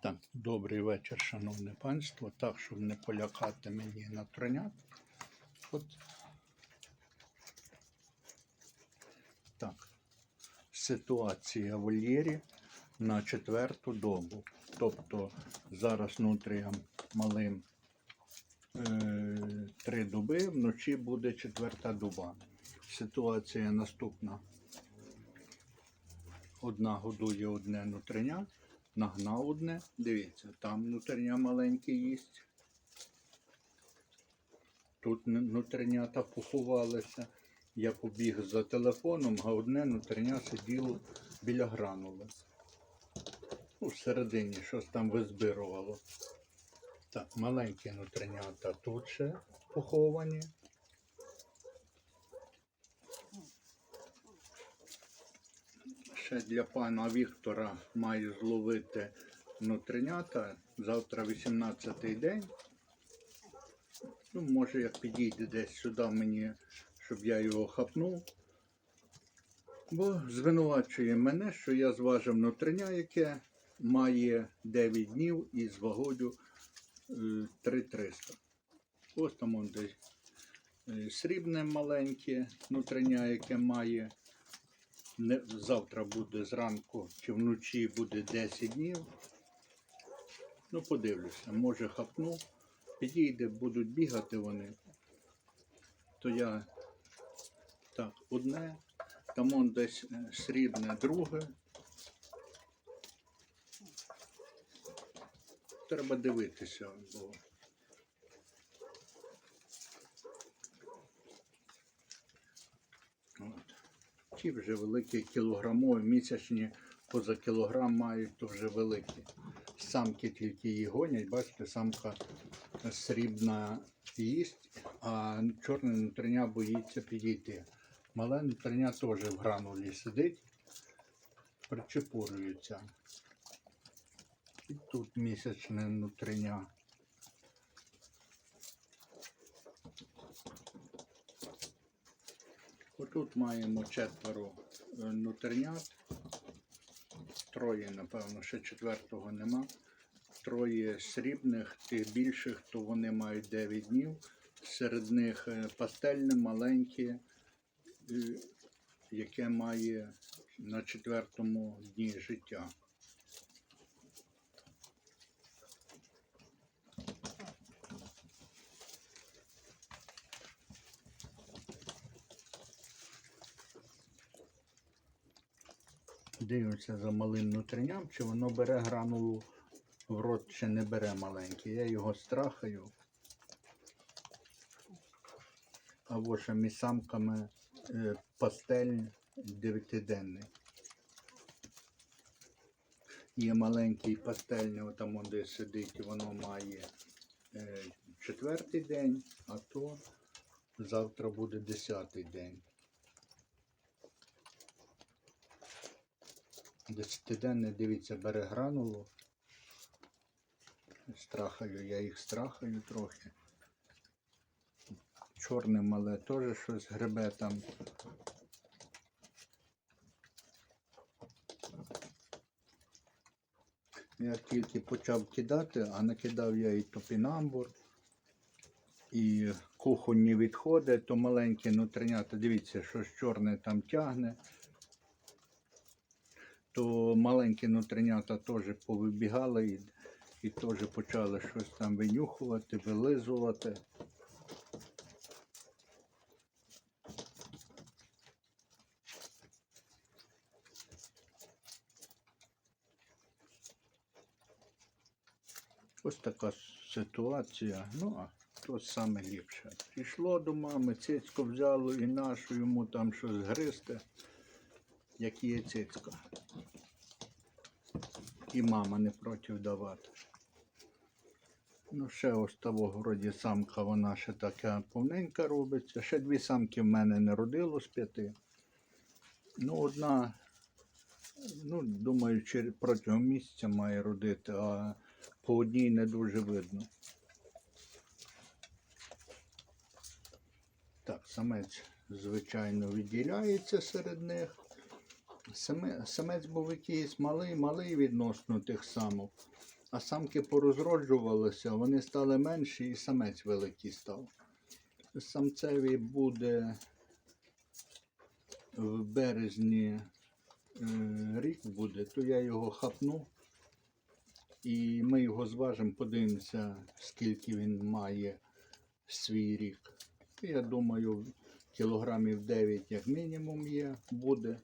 Так, добрий вечір, шановне панство. Так, щоб не полякати мені на тронят. От. Так. Ситуація в вольєрі на четверту добу. Тобто зараз нутріям малим е, три доби, вночі буде четверта доба. Ситуація наступна. Одна годує одне нутриня, нагнав одне. Дивіться, там нутриня маленьке їсть. Тут нутринята поховалися. Я побіг за телефоном, а одне нутриня сиділо біля гранули. Ну, всередині щось там визбирувало. Так, маленькі нутринята тут ще поховані. Ще для пана Віктора маю зловити нутринята. Завтра 18-й день. Ну, може, як підійде десь сюди мені, щоб я його хапнув. Бо звинувачує мене, що я зважив нутриня, яке має 9 днів із вагою е, 3300. Ось там он десь е, срібне маленьке нутриня, яке має завтра буде зранку чи вночі буде 10 днів. Ну, подивлюся, може хапну, підійде, будуть бігати вони. То я так, одне, там он десь е, срібне друге. Треба дивитися, бо Ті вже великі кілограмові, місячні поза кілограм мають, то вже великі. Самки тільки її гонять, бачите, самка срібна їсть, а чорне нутриня боїться підійти. Мале нутриня теж в гранулі сидить, причепурюється. І тут місячне нутриня. Отут маємо четверо нутернят. Троє, напевно, ще четвертого нема. Троє срібних, тих більших, то вони мають 9 днів. Серед них е, пастельне, маленьке, е, яке має на четвертому дні життя. Дивимося за малим нутриням, чи воно бере гранулу в рот, чи не бере маленький. Я його страхаю. Або ще між самками е, пастель дев'ятиденний. Є маленький пастельний, отам он де сидить, воно має е, четвертий день, а то завтра буде десятий день. Десятиденне, дивіться, бере гранулу. Страхаю, я їх страхаю трохи. Чорне мале теж щось гребе там. Я тільки почав кидати, а накидав я і топінамбур, і кухонні відходи, то маленькі нутринята. Дивіться, щось чорне там тягне то маленькі нутринята теж повибігали і, і теж почали щось там винюхувати, вилизувати. Ось така ситуація. Ну, а то саме ліпше. Прийшло до мами, цицько взяло і нашу йому там щось гризти, як є цицька. І мама не проти давати. Ну, ще ось того вроді самка, вона ще така повненька робиться. Ще дві самки в мене не родило з п'яти. Ну, одна, ну, думаю, протягом місяця має родити, а по одній не дуже видно. Так, самець, звичайно, відділяється серед них. Саме, самець був якийсь малий, малий відносно тих самок. А самки порозроджувалися, вони стали менші і самець великий став. Самцеві буде в березні е, рік буде, то я його хапну. І ми його зважимо, подивимося, скільки він має свій рік. Я думаю, кілограмів 9 як мінімум є, буде.